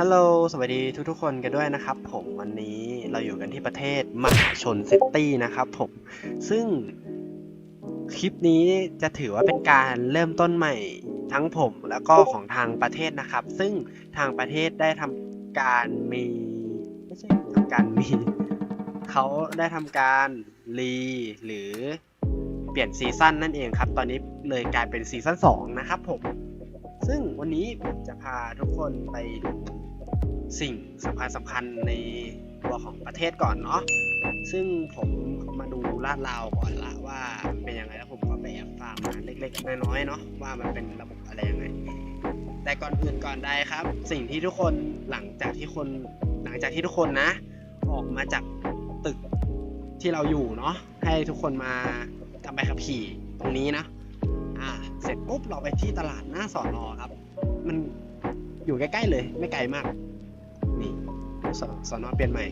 ฮัลโหล สวัสดีทุกๆ คนกันด้วยนะครับผมวันนี้เราอยู่กันที่ประเทศมหาชนซิตี้นะครับผม ซึ่งคลิปนี้จะถือว่าเป็นการเริ่มต้นใหม่ทั้งผมแล้วก็ของทางประเทศนะครับ ซึ่งทางประเทศได้ทำการมีไม่ใช่ทำการมีเขาได้ทำการรีหรือเปลี่ยนซีซั่นนั่นเองครับ ตอนนี้เลยกลายเป็นซีซั่น2นะครับผมซึ่งวันนี้ผมจะพาทุกคนไปดู สิ่งสำคัญสำคัญในตัวของประเทศก่อนเนาะซึ่งผมมาดูลาดราวก่อนละว่าเป็นยังไงแล้วผมก็ไปแอบฟังมาเล็กๆน้อยๆเนาะว่ามันเป็นระบบอะไรยังไงแต่ก่อนอื่นก่อนใดครับ สิ่งที่ทุกคนหลังจากที่คนหลังจากที่ทุกคนนะ ออกมาจากตึกที่เราอยู่เนาะให้ทุกคนมาทำใบขับขี่ตรงนี้นะอ่าเสร็จปุ๊บเราไปที่ตลาดหน้าสอนอครับ มัน อยู่ใกล้ๆเลย ไม่ไกลมาก นี่สสอนอเปลี่ยนใหม่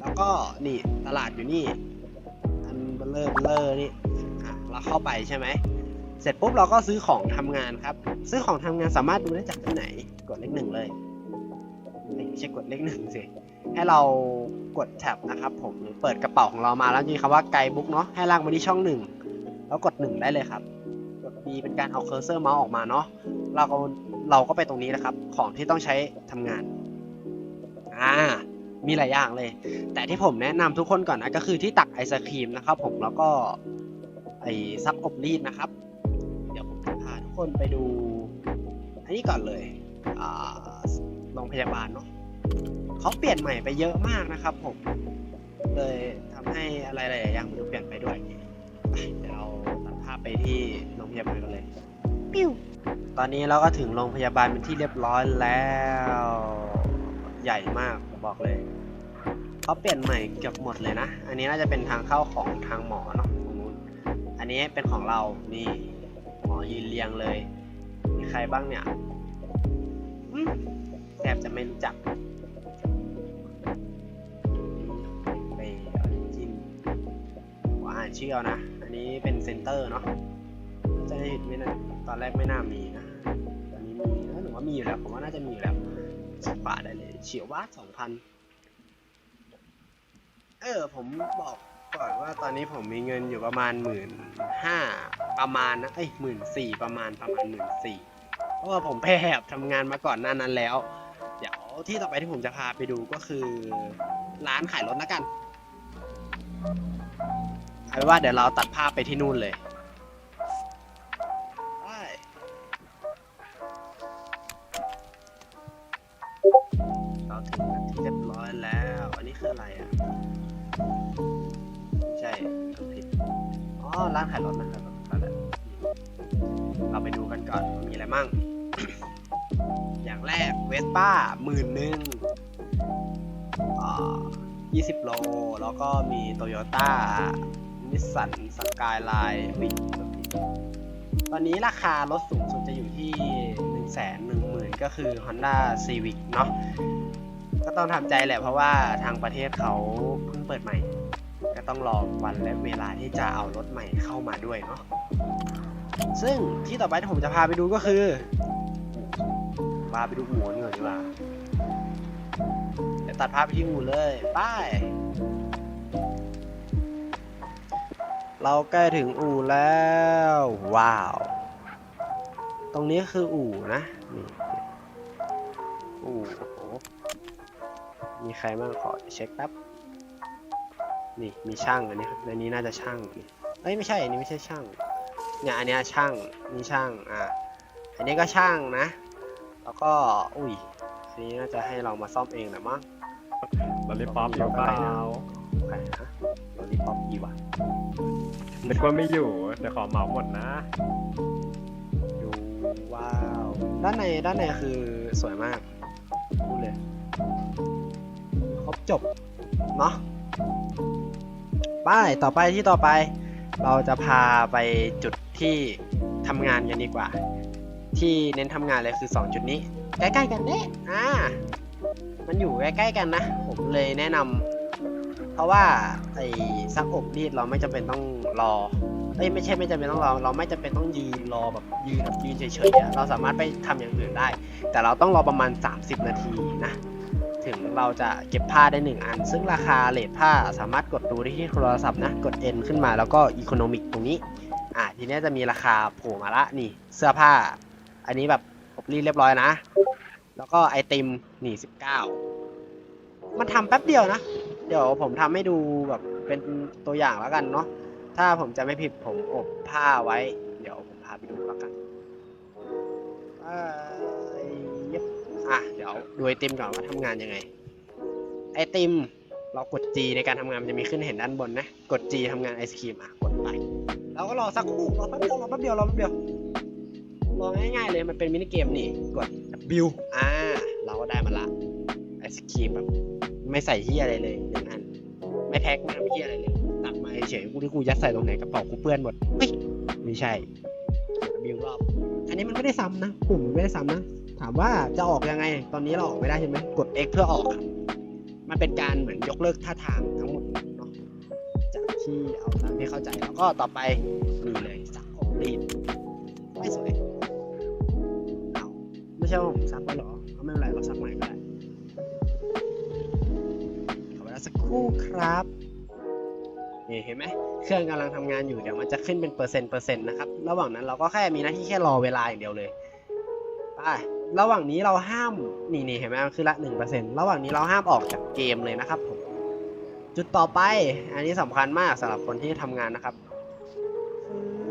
แล้วก็นี่ตลาดอยู่นี่ อันเบลเลอร์เบลเลอร์นี่อะเราเข้าไปใช่ไหม เสร็จปุ๊บเราก็ซื้อของทำงานครับ ซื้อของทำงานสามารถดูได้จากที่ไหน กดเลขหนึ่งเลยไม่ใช่กดเลขหนึ่งสิ ให้เรากดแท็บนะครับผมหรือเปิดกระเป๋าของเรามาแล้วมีคำว่าไกด์บุ๊กเนาะ ให้ลากมาที่ช่องหนึ่งแล้วกดหนึ่งได้เลยครับ กด B เป็นการเอาเคอร์เซอร์เมาส์ออกมาเนาะเราก็เราก็ไปตรงนี้นะครับ ของที่ต้องใช้ทำงานอ่ามีหลายอย่างเลย แต่ที่ผมแนะนำทุกคนก่อนนะก็คือที่ตักไอศครีมนะครับ ผมแล้วก็ไอซักอบรีดนะครับ เดี๋ยวผมจะพาทุกคนไปดูอันนี้ก่อนเลยอ่าโรงพยาบาลเนาะเขาเปลี่ยนใหม่ไปเยอะมากนะครับ ผมเลยทำให้อะไรหลายอย่างมันเปลี่ยนไปด้วยเที่โรงพยาบาลกันเลย ปิ้วตอนนี้เราก็ถึงโรงพยาบาลเป็นที่เรียบร้อยแล้ว ใหญ่มากผมบอกเลยเขาเปลี่ยนใหม่เกือบหมดเลยนะ อันนี้น่าจะเป็นทางเข้าของทางหมอเนาะตรงนู้นอันนี้เป็นของเรา นี่หมอยืนเรียงเลย มีใครบ้างเนี่ยอืมแทบจะไม่รู้จักไปออริจินผมอ่านชื่อเอานะ อันนี้เป็นเซนเตอร์เนาะจะให้ผิดไม่นะตอนแรกไม่น่ามีนะตอนนี้มีนะหรือว่ามีอยู่แล้วผมว่าน่าจะมีอยู่แล้วสิบบาทได้เลยเฉียวว่าสองพันเออผมบอกก่อนว่าตอนนี้ผมมีเงินอยู่ประมาณหมื่นห้าประมาณนะเอ้ยหมื่นสี่ประมาณประมาณหมื่นสี่เพราะว่าผมแพบทำงานมาก่อนหน้านั้นแล้ว เดี๋ยวที่ต่อไปที่ผมจะพาไปดูก็คือ ร้านขายรถแล้วกัน เอาเป็นว่าเดี๋ยวเราตัดภาพไปที่นู่นเลยไปเราถึงที่เรียบร้อยแล้ว อันนี้คืออะไรอะไม่ใช่ทำผิด อ๋อ ร้านขายรถนะครับนั่นแหละเราไปดูกันก่อนว่ามีอะไรมั่ง อย่างแรกเวสป้าหมื่นหนึ่งอ่า20โล แล้วก็มีโตโยต้า นิสสันสกายไลน์ตอนนี้ราคารถสูงสุดจะอยู่ที่ 1 1 0 0 0 0 ก็คือ Honda Civic เนาะก็ต้องทำใจแหละเพราะว่าทางประเทศเขาเพิ่งเปิดใหม่ ก็ต้องรอวันและเวลาที่จะเอารถใหม่เข้ามาด้วยเนาะซึ่งที่ต่อไปที่ผมจะพาไปดูก็คือพาไปดูอู่กันก่อนดีกว่าเดี๋ยวตัดภาพไปที่อู่เลย ไป้ เราใกล้ถึงอู่แล้ว ว้าว ตรงนี้คืออู่นะนี่อู่โอ้โหมีใครบ้างขอเช็คแป๊บนี่มีช่างอันนี้ในนี้น่าจะช่างนี่เอ้ยไม่ใช่อันนี้ไม่ใช่ช่างเนี่ยอันเนี้ยช่างนี่ช่างอะอันนี้ก็ช่างนะ แล้วก็อุ้ยอันนี้น่าจะให้เรามาซ่อมเองแหละมั้งลอลิปอปอยู่เปล่าใครฮะโรลลี่ป๊อปอีวะ นึกว่าไม่อยู่แต่ขอเหมาหมดนะ ดูว้าว ด้านในด้านในคือสวยมากพูดเลย ครบจบ เนาะไปต่อไปที่ต่อไป เราจะพาไปจุดที่ทำงานกันดีกว่า ที่เน้นทำงานเลยคือ 2 จุดนี้ ใกล้ๆกันเด้อ่ามันอยู่ใกล้ๆกันนะ ผมเลยแนะนำ เพราะว่าไอ้ซักอบรีดเราไม่จำเป็นต้องรอเอ้ยไม่ใช่ไม่จำเป็นต้องรอ เราไม่จำเป็นต้องยืนรอแบบยืนแบบยืนเฉยๆอะเราสามารถไปทำอย่างอื่นได้ แต่เราต้องรอประมาณ 30 นาทีนะ ถึงเราจะเก็บผ้าได้หนึ่งอัน ซึ่งราคาเลทผ้าสามารถกดดูได้ที่โทรศัพท์นะ กด N ขึ้นมาแล้วก็ Economic ตรงนี้ อ่าทีเนี้ยจะมีราคาโผล่มาละนี่เสื้อผ้า อันนี้แบบผมรีดเรียบร้อยนะ แล้วก็ไอติมนี่สิบเก้ามันทำแป๊บเดียวนะ เดี๋ยวผมทำให้ดูแบบเป็นตัวอย่างแล้วกันเนาะถ้าผมจะไม่ผิดผมอบผ้าไว้ เดี๋ยวผมพาไปดูแล้วกันอ่ายับอะเดี๋ยวดูไอติมก่อนว่าทำงานยังไง ไอติมเรากด G ในการทำงานมันจะมีขึ้นเห็นด้านบนนะ กด G ทำงานไอศครีมอะกดไปแล้วก็รอสักครู่รอแป๊บเดียวรอแป๊บเดียวรอแป๊บเดียวรอง่ายๆเลยมันเป็นมินิเกมนี่กด W อ่าเราก็ได้มาละไอศครีมแบบ ไม่ใส่ที่อะไรเลยหนึ่งอัน ไม่แพ็คไม่ทำที่อะไรเลยตัดมาเฉยๆกูที่กูยัดใส่ตรงไหนกระเป๋ากูเปื้อนหมดเฮ้ยไม่ใช่บิวรอบ อันนี้มันไม่ได้ซ้ำนะปุ่มมันไม่ได้ซ้ำนะถามว่าจะออกยังไง ตอนนี้เราออกไม่ได้ใช่ไหมกด X เพื่อออกมันเป็นการเหมือนยกเลิกท่าทางทั้งหมดเนาะจากที่เอาตามที่เข้าใจแล้วก็ต่อไปนี่เลยซักของรีดไม่สวยเอาไม่ใช่ว่าผมซักไปหรอเอาไม่เป็นไรเราซักใหม่ ครู่ครับนี่เห็นไหมเครื่องกำลังทำงานอยู่เดี๋ยวมันจะขึ้นเป็นเปอร์เซ็นต์เปอร์เซ็นต์นะครับระหว่างนั้นเราก็แค่มีหน้าที่แค่รอเวลาอย่างเดียวเลยไประหว่างนี้เราห้ามนี่นี่เห็นไหมมันคือละหนึ่งเปอร์เซ็นต์ระหว่างนี้เราห้ามออกจากเกมเลยนะครับผมจุดต่อไป อันนี้สำคัญมากสำหรับคนที่ทำงานนะครับ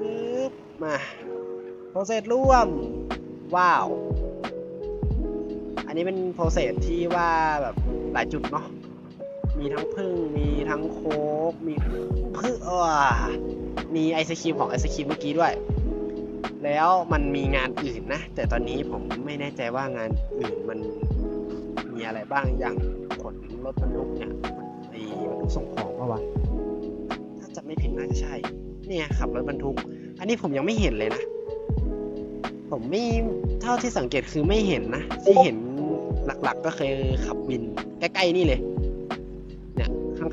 ปึ๊บมาโปรเซสร่วม ว้าว อันนี้เป็นโปรเซสที่ว่าแบบหลายจุดเนาะ มีทั้งพึ่งมีทั้งโค้กมีพึ่งเออมีไอศครีมของไอศครีมเมื่อกี้ด้วย แล้วมันมีงานอื่นนะ แต่ตอนนี้ผมไม่แน่ใจว่างานอื่นมันมีอะไรบ้างอย่างขนรถบรรทุกเนี่ยไอ้บรรทุกส่งของปะวะถ้าจำไม่ผิดน่าจะใช่ เนี่ยขับรถบรรทุก อันนี้ผมยังไม่เห็นเลยนะ ผมไม่เท่าที่สังเกตคือไม่เห็นนะ ที่เห็นหลักๆก็คือขับวินใกล้ๆนี่เลย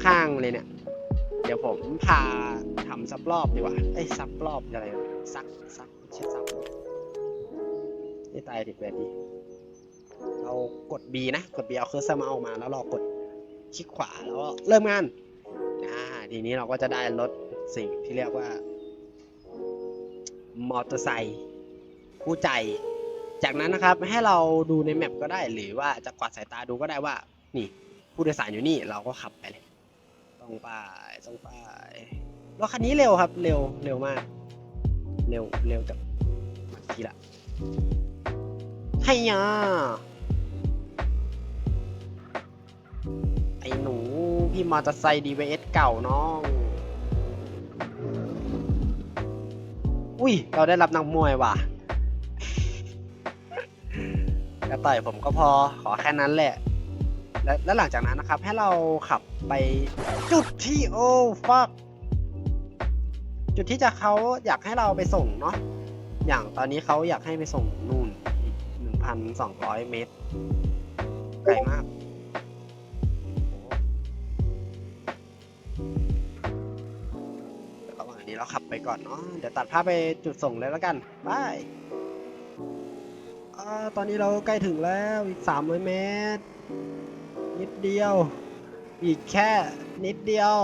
ข้างๆเลยเนี่ย เดี๋ยวผมพาทำซับรอบดีกว่าไอ้ซับรอบอะไรซักซักไม่ใช่ซับไม่ตายดิแบบนี้เรากด B นะ กด B เอาเคอร์เซอร์มาเอามาแล้วเรากดคลิกขวาแล้วเริ่มงานอ่าทีนี้เราก็จะได้รถสิ่งที่เรียกว่ามอเตอร์ไซค์คู่ใจ จากนั้นนะครับให้เราดูในแมปก็ได้หรือว่าจะกวาดสายตาดูก็ได้ว่า นี่ผู้โดยสารอยู่นี่เราก็ขับไปเลย รงไปตรงไปรถคันนี้เร็วครับ เร็วเร็วมาก เร็วเร็วกับเมื่อกี้ละให้ยาไอ้หนู พี่มอเตอร์ไซค์ DVS เก่าน้อง อุ้ย เราได้รับนักมวยว่ะกระต่อยผมก็พอขอแค่นั้นแหละ และและหลังจากนั้นนะครับให้เราขับไปจุดที่โอ้ฟักจุดที่จะเขาอยากให้เราไปส่งเนาะอย่างตอนนี้เขาอยากให้ไปส่งนู่นอีกหนึ่งพันสองร้อยเมตร ไกลมากระหว่างนี้เราขับไปก่อนเนาะเดี๋ยวตัดภาพไปจุดส่งเลยแล้วกันบายอตอนนี้เราใกล้ถึงแล้วอีกสามร้อยเมตร นิดเดียว อีกแค่นิดเดียว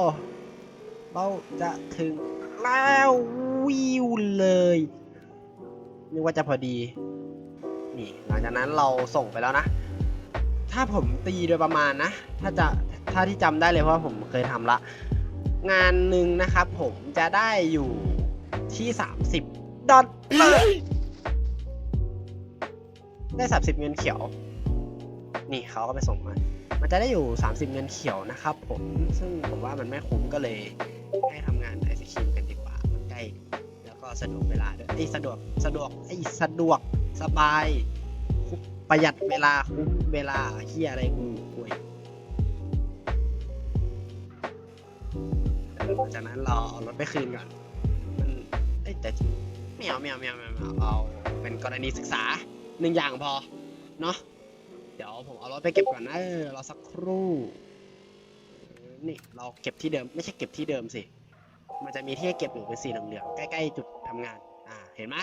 เราจะถึงแล้ววิวเลยนึกว่าจะพอดี นี่หลังจากนั้นเราส่งไปแล้วนะ ถ้าผมตีโดยประมาณนะ ถ้าจะถ้าที่จำได้เลยเพราะผมเคยทำละ งานหนึ่งนะครับผมจะได้อยู่ที่ 30 ดอลลาร์ได้ 30 เงินเขียว นี่เขาก็ไปส่งมา มันจะได้อยู่ 30 เงินเขียวนะครับผมซึ่งผมว่ามันไม่คุ้มก็เลยให้ทำงานไอศครีมกันดีกว่ามันใกล้แล้วก็สะดวกเวลาด้วยไอสะดวกสะดวกไอสะดวกสบาย ประหยัดเวลาคุ้มเวลาเฮียอะไรกูป่วยหลังจากนั้นเราเอารถไปคืนก่อนมันเอ้แต่ไม่เอาไม่เอาไม่เอาไม่เอาไม่เอาเอาเป็นกรณีศึกษาหนึ่งอย่างพอเนาะ เดี๋ยวผมเอารถไปเก็บก่อนนะเออรอสักครู่นี่เราเก็บที่เดิมไม่ใช่เก็บที่เดิมสิ มันจะมีที่ให้เก็บอยู่เป็นสีเหลืองๆใกล้ๆจุดทำงาน อ่า เห็นไหม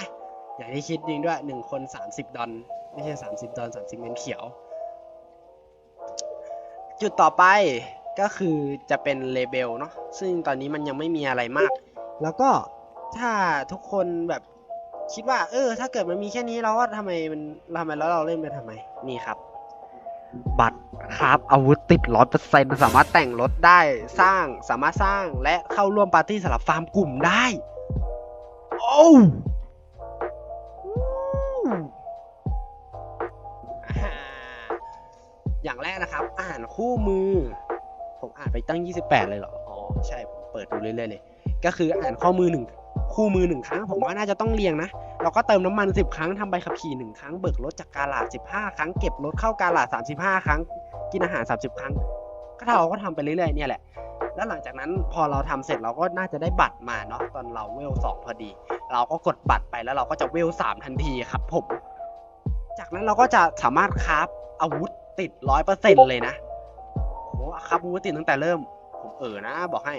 อย่างที่คิดจริงด้วยหนึ่งคนสามสิบดอลไม่ใช่สามสิบดอลสามสิบเงินเขียว จุดต่อไปก็คือจะเป็นเลเบลเนาะซึ่งตอนนี้มันยังไม่มีอะไรมาก แล้วก็ถ้าทุกคนแบบคิดว่า เออ ถ้าเกิดมันมีแค่นี้เราก็ทำไมมันทำไมแล้วเราเล่นไปทำไม นี่ครับ บัตรครับอาวุธติดร้อยเปอร์เซ็นต์สามารถแต่งรถได้สร้างสามารถสร้างและเข้าร่วมปาร์ตี้สำหรับฟาร์มกลุ่มได้ โอ้วอู้อ่าอย่างแรกนะครับ อ่านคู่มือ ผมอ่านไปตั้ง 28 เลยเหรอ อ๋อ ใช่ ผมเปิดดูเรื่อยๆเลย ก็คืออ่านข้อมือหนึ่งคู่มือหนึ่งครั้ง ผมว่าน่าจะต้องเรียงนะ เราก็เติมน้ำมัน 10 ครั้งทำใบขับขี่หนึ่งครั้ง เบิกรถจากกาลาด15 ครั้ง เก็บรถเข้ากาลาด35 ครั้ง กินอาหาร 30 ครั้ง ก็เราก็ทำไปเรื่อยๆเนี่ยแหละ แล้วหลังจากนั้นพอเราทำเสร็จเราก็น่าจะได้บัตรมาเนาะตอนเราเวลสองพอดี เราก็กดบัตรไปแล้วเราก็จะเวลสามทันทีครับผม จากนั้นเราก็จะสามารถคราฟอาวุธติดร้อยเปอร์เซ็นเลยนะโหคราฟอาวุธติดตั้งแต่เริ่ม ผมเออนะ บอกให้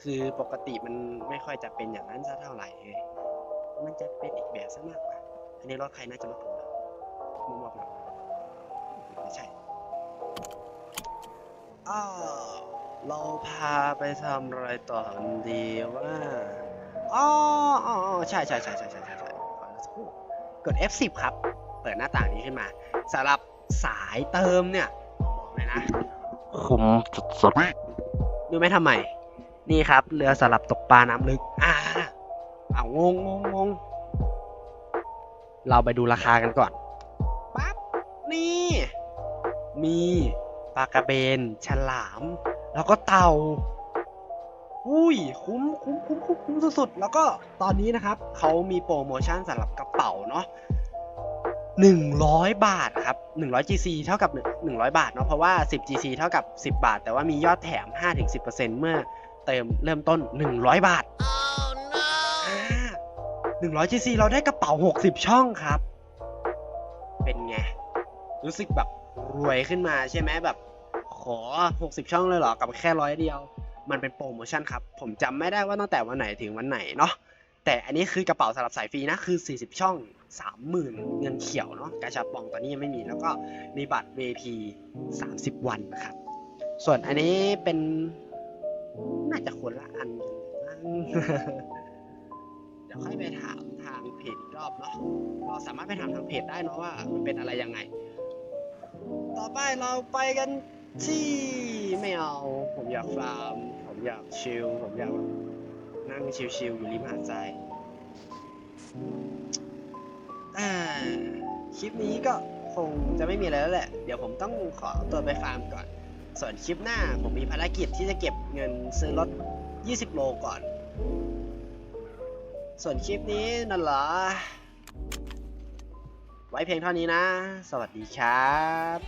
คือปกติมันไม่ค่อยจะเป็นอย่างนั้นซะเท่าไหร่เฮ้ย มันจะเป็นอีกแบบซะมากกว่า อันนี้รถใครน่าจะรถผมนะมุมมองนะไม่ใช่อ้าวเราพาไปทำอะไรต่อกันดีว่าอ๋ออ๋ออ๋อใช่ใช่ใช่ใช่ใช่ใช่ใช่ขอสักครู่กด F10 ครับ เปิดหน้าต่างนี้ขึ้นมาสำหรับสายเติมเนี่ยบอกเลยนะคุมสุดดูไหมทำไม นี่ครับ เรือสำหรับตกปลาน้ำลึก อ่าอ้าวงงงงงงเราไปดูราคากันก่อนปั๊บนี่ มีปลากระเบน ฉลาม แล้วก็เต่าอุ้ยคุ้มคุ้มคุ้มคุ้มคุ้มสุดๆ แล้วก็ตอนนี้นะครับ เขามีโปรโมชั่นสำหรับกระเป๋าเนาะหนึ่งร้อยบาทครับหนึ่งร้อย GC เท่ากับหนึ่งร้อยบาทเนาะเพราะว่าสิบ GC เท่ากับสิบบาท แต่ว่ามียอดแถมห้าถึงสิบเปอร์เซ็นต์เมื่อเติมเริ่มต้นหนึ่งร้อยบาท หนึ่งร้อย GC เราได้กระเป๋าหกสิบช่องครับ เป็นไง รู้สึกแบบรวยขึ้นมาใช่ไหมแบบ ขอ 60 ช่องเลยเหรอ กับแค่ร้อยเดียว มันเป็นโปรโมชั่นครับ ผมจำไม่ได้ว่าตั้งแต่วันไหนถึงวันไหนเนาะ แต่อันนี้คือกระเป๋าสำหรับสายฟรีนะ คือ 40 ช่อง 30,000 เงินเขียวเนาะ กาชาปองตอนนี้ยังไม่มี แล้วก็มีบัตร VIP 30 วันนะครับ ส่วนอันนี้เป็นน่าจะคนละอันกัน ดี๋ยวค่อยไปถามทางเพจอีกรอบเนาะเราสามารถไปถามทางเพจได้เนาะว่ามันเป็นอะไรยังไง ต่อไปเราไปกันที่ไม่เอา ผมอยากฟาร์ม ผมอยากชิล ผมอยากนั่งชิลๆอยู่ริมหาดทรายอ่าคลิปนี้ก็คงจะไม่มีอะไรแล้วแหละ เดี๋ยวผมต้องขอตัวไปฟาร์มก่อน ส่วนคลิปหน้าผมมีภารกิจที่จะเก็บเงินซื้อรถ 20 โลก่อน ส่วนคลิปนี้นั่นเหรอ ไว้เพียงเท่านี้นะ สวัสดีครับ